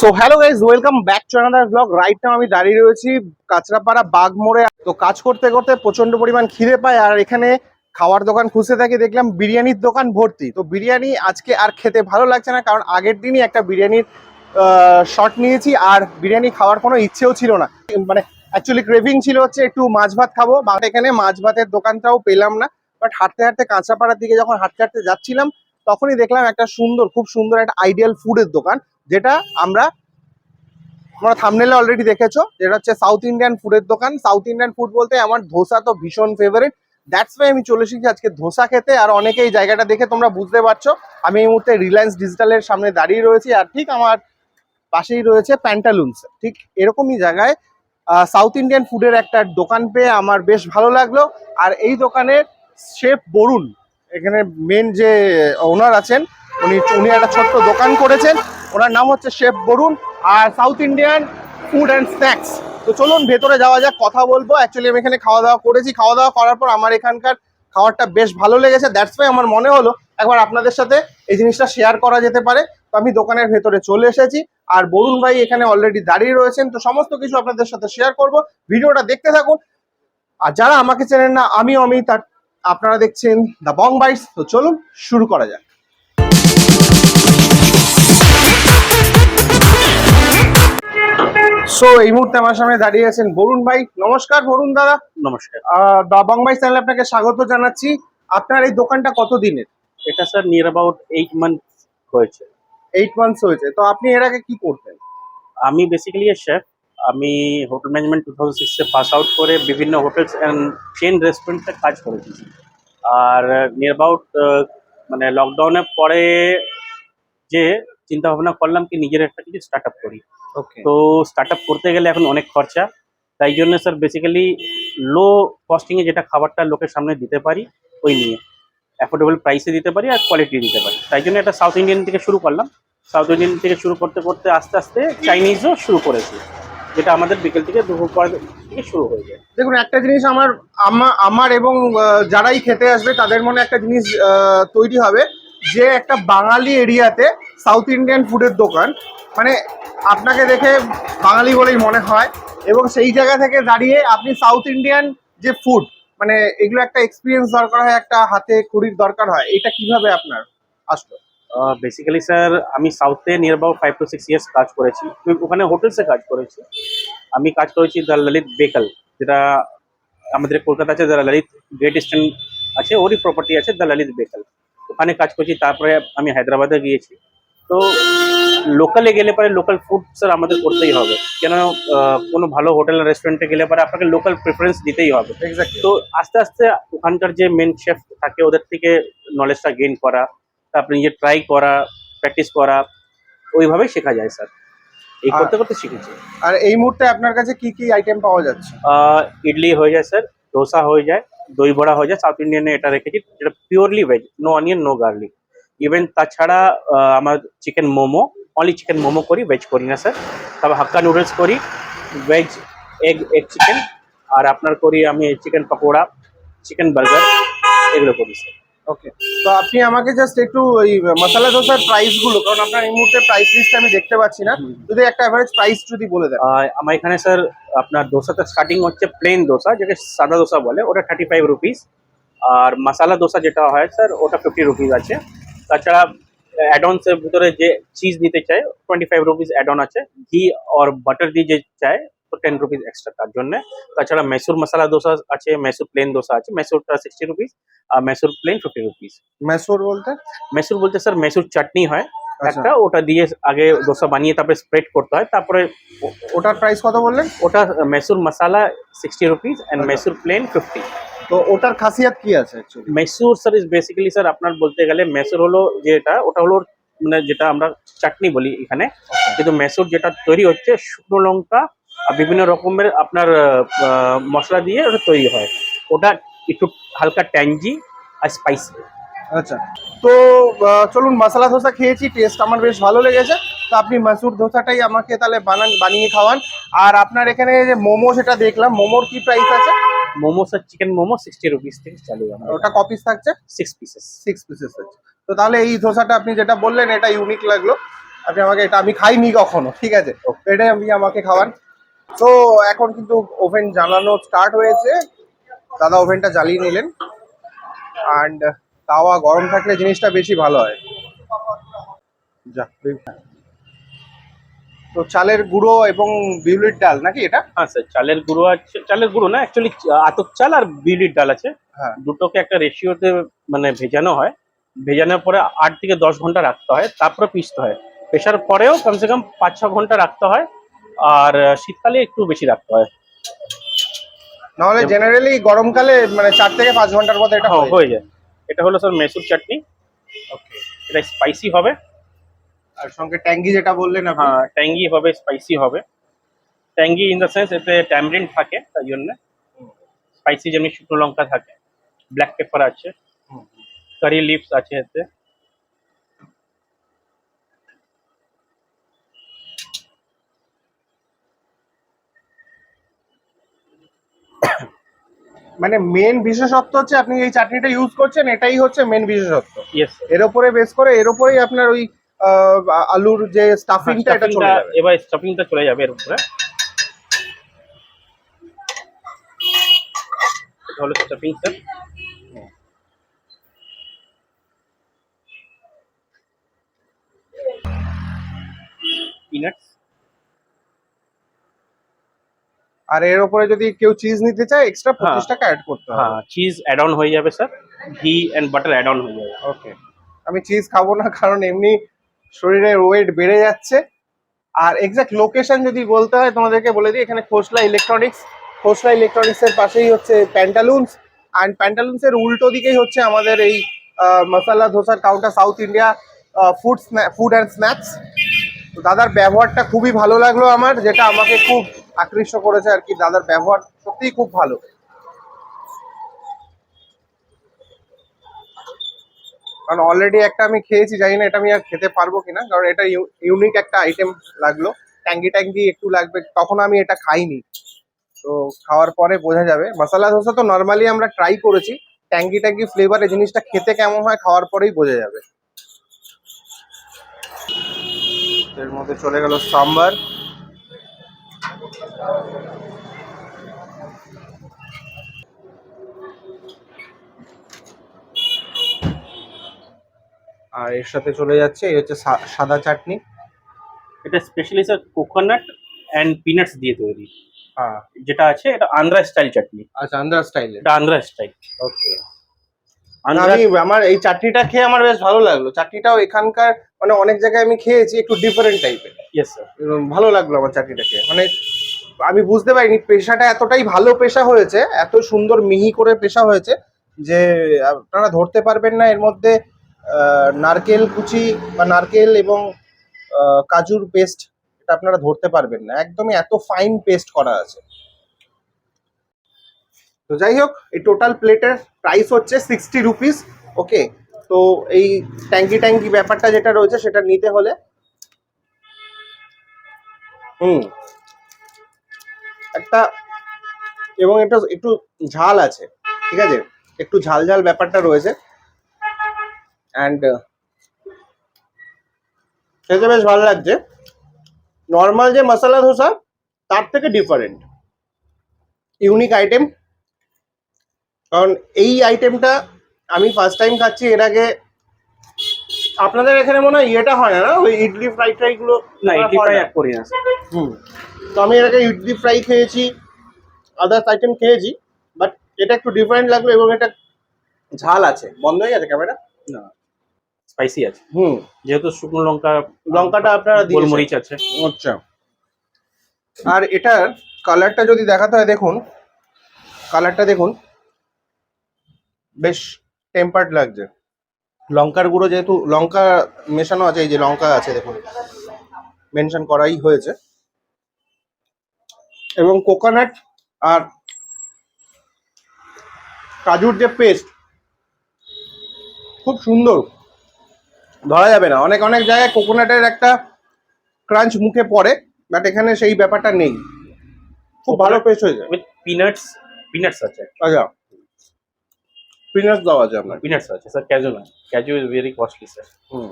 So hello guys welcome back to another vlog right now আমি দাঁড়িয়ে রয়েছি Kanchrapara bug মোড়ে তো কাজ করতে করতে প্রচণ্ড পরিমাণ খিদে পায় আর এখানে খাওয়ার দোকান খুঁজতে থাকি, দেখলাম বিরিয়ানির দোকান ভর্তি। তো বিরিয়ানি আজকে আর খেতে ভালো লাগছে না কারণ আগের দিনই একটা বিরিয়ানির শট নিয়েছি আর বিরিয়ানি খাওয়ার কোনো ইচ্ছেও ছিল না। মানে অ্যাকচুয়ালি ক্রেভিং ছিল হচ্ছে একটু মাছ ভাত খাব। বা এখানে মাছ ভাতের দোকানটাও পেলাম না। বাট হাঁটতে হাঁটতে কাঁচরাপাড়ার দিকে যখন হাঁটতে হাঁটতে যাচ্ছিলাম তখনই দেখলাম একটা সুন্দর, খুব সুন্দর একটা আইডিয়াল ফুডের দোকান, যেটা আমরা, তোমরা থামনেলে অলরেডি দেখেছ, যেটা হচ্ছে সাউথ ইন্ডিয়ান ফুডের দোকান। সাউথ ইন্ডিয়ান ফুড বলতে আমার ধোসা তো ভীষণ ফেভারিট দ্যাটস ওয়াই আমি চলে এসেছি আজকে ধোসা খেতে, আর অনেকে এই জায়গাটা দেখে তোমরা বুঝতে পারছ। আমি এই মুহূর্তে রিলায়েন্স ডিজিটালের সামনে দাঁড়িয়ে রয়েছি, আর ঠিক আমার পাশেই রয়েছে প্যান্টালুন্স ঠিক এরকমই জায়গায় সাউথ ইন্ডিয়ান ফুডের একটা দোকান পেয়ে আমার বেশ ভালো লাগল। আর এই দোকানের শেফ বরুণ এখানে মেন যে ওনার আছেন, উনি উনি একটা ছোট্ট দোকান করেছেন। ওনার নাম হচ্ছে chef Varun R South Indian food and snacks তো চলুন ভেতরে যাওয়া যাক, কথা বলব। অ্যাকচুয়ালি আমি এখানে খাওয়া দাওয়া করেছি। খাওয়া দাওয়া করার পর আমার এখানকার খাবারটা বেশ ভালো লেগেছে। দ্যাটস ওয়াই আমার মনে হলো, একবার আপনাদের সাথে এই জিনিসটা শেয়ার করা যেতে পারে। তো আমি দোকানের ভেতরে চলে এসেছি আর বরুণ ভাই এখানে অলরেডি দাঁড়িয়ে রয়েছেন। তো সমস্ত কিছু আপনাদের সাথে শেয়ার করব। ভিডিওটা দেখতে থাকুন। আর যারা আমাকে চেনেন না আমি অমিত আর আপনারা দেখছেন দ্য বং বাইটস তো চলুন শুরু করা যাক। সো এই মুহূর্তে আমার সামনে দাঁড়িয়ে আছেন বরুণ ভাই। নমস্কার বরুণ দাদা। নমস্কার। দ্য বং বাইটস চ্যানেলে আপনাকে স্বাগত জানাচ্ছি। আপনার এই দোকানটা কত দিনের এটা sir near about eight month হয়েছে। এইট মান্থস হয়েছে। তো আপনি এর আগে কি করতেন? আমি বেসিক্যালি শেফ আমি হোটেল ম্যানেজমেন্ট টু থাউজেন্ড সিক্সে পাস আউট করে বিভিন্ন হোটেলস অ্যান্ড চেন রেস্টুরেন্টে কাজ করেছি। আর নিয়ার অ্যাবাউট মানে লকডাউনের পরে যে চিন্তা ভাবনা করলাম কি নিজের একটা কিছু স্টার্ট আপ করি। ওকে তো স্টার্ট আপ করতে গেলে এখন অনেক খরচা। তাই জন্য স্যার বেসিক্যালি লো কস্টিংয়ে যেটা খাবারটা লোকের সামনে দিতে পারি ওই নিয়ে। অ্যাফোর্ডেবল প্রাইসে দিতে পারি আর কোয়ালিটি দিতে পারি। তাই জন্য এটা সাউথ ইন্ডিয়ান থেকে শুরু করলাম। সাউথ ইন্ডিয়ান থেকে শুরু করতে করতে আস্তে আস্তে চাইনিজও শুরু করেছি। যেটা আমাদের বিকেল থেকে দুপুর পর থেকে শুরু হয়ে যায়। দেখুন, একটা জিনিস আমার আমার এবং যারাই খেতে আসবে, তাদের মনে একটা জিনিস তৈরি হবে যে একটা বাঙালি এরিয়াতে সাউথ ইন্ডিয়ান ফুডের দোকান মানে আপনাকে দেখে বাঙালি বলেই মনে হয় এবং সেই জায়গা থেকে দাঁড়িয়ে আপনি সাউথ ইন্ডিয়ান যে ফুড মানে এগুলো একটা এক্সপিরিয়েন্স দরকার হয়, একটা হাতে কুড়ির দরকার হয়, এটা কীভাবে আপনার আসলো? বেসিক্যালি স্যার আমি সাউথে near about five to six years কাজ করেছি। ওখানে হোটেলসে কাজ করেছি। আমি কাজ করেছি দ্য ললিত বেকাল যেটা আমাদের কলকাতা আছে দ্য ললিত গ্রেট ইস্টার্ন আছে ওরই প্রপার্টি আছে দ্য ললিত বেকাল ওখানে কাজ করছি তারপরে আমি হায়দ্রাবাদে গিয়েছি। তো লোকালে গেলে পরে লোকাল ফুড স্যার আমাদের করতেই হবে। কেন কোনো ভালো হোটেল রেস্টুরেন্টে গেলে পরে আপনাকে লোকাল প্রেফারেন্স দিতেই হবে। তো আস্তে আস্তে ওখানকার যে মেন শেফ থাকে ওদের থেকে নলেজটা গেইন করা তারপরে নিজে ট্রাই করা প্র্যাকটিস করা ওইভাবেই শেখা যায় স্যার এই করতে করতে শিখেছি। আর এই মুহূর্তে আপনার কাছে কি কি আইটেম পাওয়া যাচ্ছে? ইডলি হয়ে যায় স্যার ডোসা হয়ে যায় দই বড়া হয়ে যায় সাউথ ইন্ডিয়ানে এটা রেখেছি যেটা purely veg no onion no garlic even তাছাড়া আমার chicken momo only chicken momo করি ভেজ করি না স্যার তারপর হাক্কা নুডলস করি ভেজ এগ এগ চিকেন আর আপনার করি আমি চিকেন পকোড়া চিকেন বার্গার এগুলো করি স্যার ওকে তো আপনি আমাকে জাস্ট একটু ওই মশলা দোসার প্রাইসগুলো কারণ আপনার এই মুহূর্তে প্রাইস লিস্ট আমি দেখতে পাচ্ছি না। যদি একটা অ্যাভারেজ প্রাইস যদি বলে দেন। আমার এখানে স্যার আপনার দোসাতে স্টার্টিং হচ্ছে প্লেন দোসা যেটা সাদা দোসা বলে ওটা থার্টি ফাইভ রুপিস আর মশালা দোসা যেটা হয় স্যার ওটা ফিফটি রুপিস আছে। তাছাড়া অ্যাডনসের ভিতরে যে চিজ নিতে চায় টোয়েন্টি ফাইভ রুপিস অ্যাডন আছে। ঘি আর বাটার দিয়ে যে চায় তো টেন রুপিস এক্সট্রা তার জন্য। তাছাড়া মেসুর মশলা দোসা আছে মেসুর প্লেন দোসা আছে মেসুরটা সিক্সটি রুপিস আর Mysore plain fifty rupees Mysore বলতে? মেসুর বলতে স্যার মেসুর চাটনি হয়। আচ্ছা। একটা ওটা দিয়ে আগে দোসা বানিয়ে তারপরে স্প্রেড করতে হয় তারপরে ওটার প্রাইস কত বললেন? ওটা Mysore masala sixty rupees and আচ্ছা। মেসুর প্লেন ফিফটি তো ওটার খাসিয়াত কি আছে Mysore sir is basically sir আপনার বলতে গেলে মেসুর হলো যেটা ওটা হলো মানে যেটা আমরা চাটনি বলি এখানে। কিন্তু মেসুর যেটা তৈরি হচ্ছে শুকনো লঙ্কা বিভিন্ন রকমের আপনার মশলা দিয়ে ওটা তৈরি হয়। ওটা একটু হালকা ট্যাঞ্জি আর স্পাইসি আচ্ছা। তো চলুন মশলা ধোসা খেয়েছি টেস্ট আমার বেশ ভালো লেগেছে। তো আপনি মাসুর ধোসাটাই আমাকে তাহলে বানান বানিয়ে খাওয়ান। আর আপনার এখানে যে মোমো সেটা দেখলাম মোমোর কি প্রাইস আছে? Momo sir chicken momo sixty rupees থেকে চালু ওটা কপিস থাকছে? সিক্স পিসেস সিক্স পিসেস আছে তো তাহলে এই ধোসাটা আপনি যেটা বললেন এটা ইউনিক লাগল। আপনি আমাকে এটা আমি খাইনি কখনো ঠিক আছে? তো এটাই আপনি আমাকে খাওয়ান। তো এখন কিন্তু ওভেন জ্বালানো স্টার্ট হয়েছে। দাদা ওভেনটা জ্বালিয়ে নিলেন। অ্যান্ড তাওয়া গরম থাকলে জিনিসটা বেশি ভালো হয়। যা তো চালের গুঁড়ো এবং বিউলির ডাল নাকি এটা? হ্যাঁ স্যার চালের গুঁড়ো আছে। চালের গুঁড়ো না অ্যাকচুয়ালি আতপ চাল আর বিউলির ডাল আছে। হ্যাঁ। দুটোকে একটা রেশিওতে মানে ভেজানো হয়। ভেজানোর পরে আট থেকে দশ ঘণ্টা রাখতে হয় তারপরে পিসতে হয়। পেশার পরেও কমসে কম পাঁচ ছ ঘণ্টা রাখতে হয়। আর শীতকালে একটু বেশি রাখতে হয়। নাহলে জেনারেলি গরমকালে মানে চার থেকে পাঁচ ঘণ্টার মধ্যে এটা হ্যাঁ, হয়ে যায়। এটা হলো স্যার মেসুর চাটনি ওকে এটা স্পাইসি হবে। আর সঙ্গে ট্যাঙ্গি যেটা বললেন আপনি। হ্যাঁ ট্যাঙ্গি হবে স্পাইসি হবে। ট্যাঙ্গি ইন দ্য সেন্স এতে ট্যামরিন থাকে তাই জন্য। স্পাইসি যেমনি শুকনো লঙ্কা থাকে। ব্ল্যাক পেপার আছে। কারি লিভস আছে এতে। মানে মেন বিশেষত্ব হচ্ছে আপনি এই চাটনিটা ইউজ করছেন এটাই হচ্ছে মেন বিশেষত্ব। ইয়েস এর উপরে বেস করে এর উপরেই আপনার ওই আলুর যে স্টাফিংটা এটা চলে যাবে। এবার স্টাফিংটা চলে যাবে এর উপরে। হলো স্টাফিং স্যার আর এর উপরে যদি কেউ চিজ নিতে চায় এক্সট্রা হ্যাঁ। পঁচিশ টাকা অ্যাড করতে হবে। হ্যাঁ চিজ অ্যাড অন হয়ে যাবে স্যার ঘি অ্যান্ড বাটার অ্যাড অন হয়ে যাবে। ওকে আমি চিজ খাব না কারণ এমনি শরীরের ওয়েট বেড়ে যাচ্ছে। আর এক্সাক্ট লোকেশন যদি বলতে হয় তোমাদেরকে বলে দিই এখানে খোসলা ইলেকট্রনিক্স খোসলা ইলেকট্রনিক্স এর পাশেই হচ্ছে প্যান্টালুন্স অ্যান্ড প্যান্টালুন্স এর উল্টো দিকেই হচ্ছে আমাদের এই মশলা ধোসার counter South India food food and snacks তো দাদার ব্যবহারটা খুবই ভালো লাগল আমার যেটা আমাকে খুব আকৃষ্ট করেছে আর কি, দাদার ব্যবহার সত্যিই খুব ভালো। কারণ অলরেডি একটা আমি খেয়েছি, জানি না এটা আমি আর খেতে পারব কিনা, কারণ এটা ইউনিক একটা আইটেম লাগল। ট্যাঙ্গি ট্যাঙ্গি একটু লাগবে, তখন আমি এটা খাইনি। তো খাওয়ার পরে বোঝা যাবে। মশলা ধোসা তো নর্মালি আমরা ট্রাই করেছি, ট্যাঙ্গি ট্যাঙ্গি ফ্লেভারে জিনিসটা খেতে কেমন হয় খাওয়ার পরেই বোঝা যাবে। এর মধ্যে চলে গেল সাম্বার। আর এর সাথে চলে যাচ্ছে এই হচ্ছে সাদা চাটনি। এটা specially sir coconut and peanuts দিয়ে তৈরি। হ্যাঁ। যেটা আছে এটা আন্ধ্রা স্টাইল চাটনি। আচ্ছা আন্ধ্রা স্টাইল এটা আন্ধ্রা স্টাইল ওকে আমি আমার এই চাটনিটা খেয়ে আমার বেশ ভালো লাগল। চাটনিটাও এখানকার মানে অনেক জায়গায় আমি খেয়েছি একটু ডিফারেন্ট টাইপের ইয়েস স্যার ভালো লাগল আমার চাটনিটা খেয়ে। মানে আমি বুঝতে পারিনি, পেশাটা এতটাই ভালো পেশা হয়েছে, এত সুন্দর মিহি করে পেশা হয়েছে, যে আপনারা ধরতে পারবেন না এর মধ্যে নারকেল কুচি বা নারকেল এবং কাজুর পেস্ট এটা আপনারা ধরতে পারবেন না, একদমই এত ফাইন পেস্ট করা আছে। তো যাই হোক, এই টোটাল প্লেটের প্রাইস হচ্ছে সিক্সটি রুপিস ওকে তো এই ট্যাঙ্কি ট্যাঙ্কি ব্যাপারটা যেটা রয়েছে সেটা নিতে হলে, হুম একটা এবং এটা একটু ঝাল আছে, ঠিক আছে? একটু ঝাল ঝাল ব্যাপারটা রয়েছে। অ্যান্ড খেতে বেশ ভালো লাগছে। নর্মাল যে মশলা ধোসা, তার থেকে ডিফারেন্ট ইউনিক আইটেম কারণ এই আইটেমটা আমি ফার্স্ট টাইম খাচ্ছি, এর আগে আপনাদের এখানে মনে হয় ইয়েটা হয় না ওই ইডলি ফ্রাই ট্রাই গুলো না ইডলি ফ্রাই এক করি না। হুম। তো আমি এর আগে ইডলি ফ্রাই খেয়েছি আদার্স আইটেম খেয়েছি বাট এটা একটু ডিফারেন্ট লাগল এবং এটা ঝাল আছে। বন্ধ হয়ে গেছে ক্যামেরা না স্পাইসি আছে। হুম। যেহেতু শুকনো লঙ্কা লঙ্কাটা আপনারা। গোলমরিচ আছে। আচ্ছা। আর এটার কালারটা যদি দেখাতে হয় দেখুন। কালারটা দেখুন। বেশ টেম্পার্ড লাগছে। লঙ্কার গুঁড়ো যেহেতু লঙ্কা মেশানো আছে এই যে লঙ্কা আছে দেখুন। মেনশন করাই হয়েছে। এবং কোকোনাট আর কাজুর যে পেস্ট খুব সুন্দর। ধরা যাবে না। অনেক অনেক জায়গায় কোকোনাটের একটা ক্রাঞ্চ মুখে পড়ে বাট এখানে সেই ব্যাপারটা নেই। খুব ভালো পেস্ট হয়েছে। উইথ পিনাটস পিনাটস আছে। আচ্ছা। পিনাটস দেওয়া আছে আপনার পিনাটস আছে স্যার ক্যাজু না ক্যাজু ইজ ভেরি কস্টলি স্যার হুম।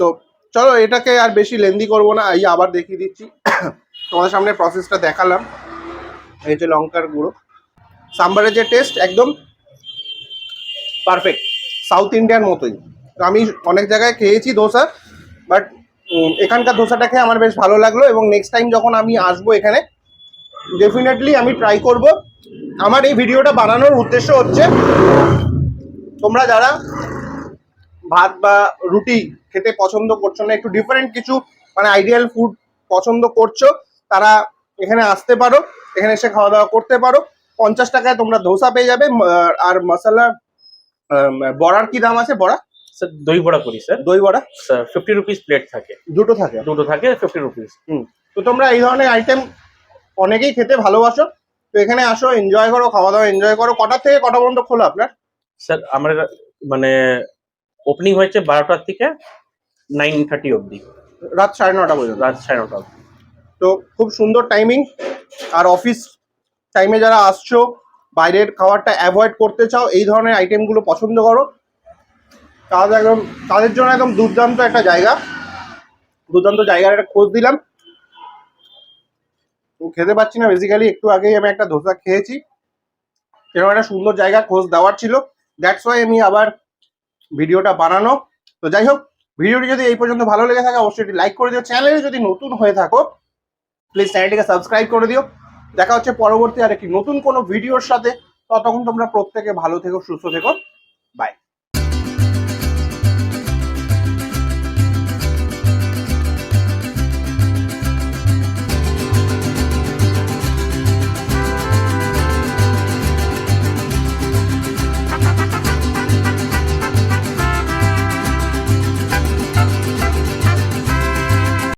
তো চলো এটাকে আর বেশি লেন্দি করব না এই আবার দেখিয়ে দিচ্ছি। তোমাদের সামনে প্রসেসটা দেখালাম। এই যে লঙ্কার গুঁড়ো। সাম্বারের যে টেস্ট একদম পারফেক্ট সাউথ ইন্ডিয়ান মতোই। তো আমি অনেক জায়গায় খেয়েছি ধোসা বাট এখানকার ধোসাটা খেয়ে আমার বেশ ভালো লাগল এবং নেক্সট টাইম যখন আমি আসব এখানে ডেফিনেটলি আমি ট্রাই করব। আমার এই ভিডিওটা বানানোর উদ্দেশ্য হচ্ছে তোমরা যারা ভাত বা রুটি খেতে পছন্দ করছ না একটু ডিফারেন্ট কিছু মানে আইডিয়াল ফুড পছন্দ করছ তারা এখানে আসতে পারো এখানে এসে খাওয়া দাওয়া করতে পারো। পঞ্চাশ টাকায় তোমরা ধোসা পেয়ে যাবে আর মশলা বড়ার কি দাম আছে বড়া? স্যার দই বড়া করি স্যার। দই বড়া? স্যার ফিফটি রুপিস প্লেট থাকে। দুটো থাকে? দুটো থাকে ফিফটি রুপিস হুম। তো তোমরা এই ধরনের আইটেম অনেকেই খেতে ভালোবাসো। তো এখানে আসো এনজয় করো খাওয়া দাওয়া এনজয় করো। কটার থেকে কটা পর্যন্ত খোলা আপনার? স্যার আমার মানে ওপেনিং হয়েছে বারোটার থেকে নাইন থার্টি অবধি। রাত সাড়ে নটা পর্যন্ত। রাত সাড়ে নটা অবধি। তো খুব সুন্দর টাইমিং আর অফিস টাইমে যারা আসছো বাইরের খাবারটা অ্যাভয়েড করতে চাও এই ধরনের আইটেমগুলো পছন্দ করো। তাদের একদম তাদের জন্য একদম দুর্দান্ত একটা জায়গা। দুর্দান্ত জায়গার একটা খোঁজ দিলাম। খেতে পাচ্ছি না। বেসিক্যালি একটু আগেই আমি একটা ধোসা খেয়েছি। এরকম একটা সুন্দর জায়গা খোঁজ দেওয়ার ছিল। দ্যাটস ওয়াই আমি আবার ভিডিওটা বানানো। তো যাই হোক, ভিডিওটি যদি এই পর্যন্ত ভালো লেগে থাকে, অবশ্যই এটি লাইক করে দিও। চ্যানেলে যদি নতুন হয়ে থাকো প্লিজ চ্যানেলটিকে সাবস্ক্রাইব করে দিও। দেখা হচ্ছে পরবর্তী আর একটি নতুন কোনো ভিডিওর সাথে। ততক্ষণ তোমরা প্রত্যেকে ভালো থেকো, সুস্থ থেকো।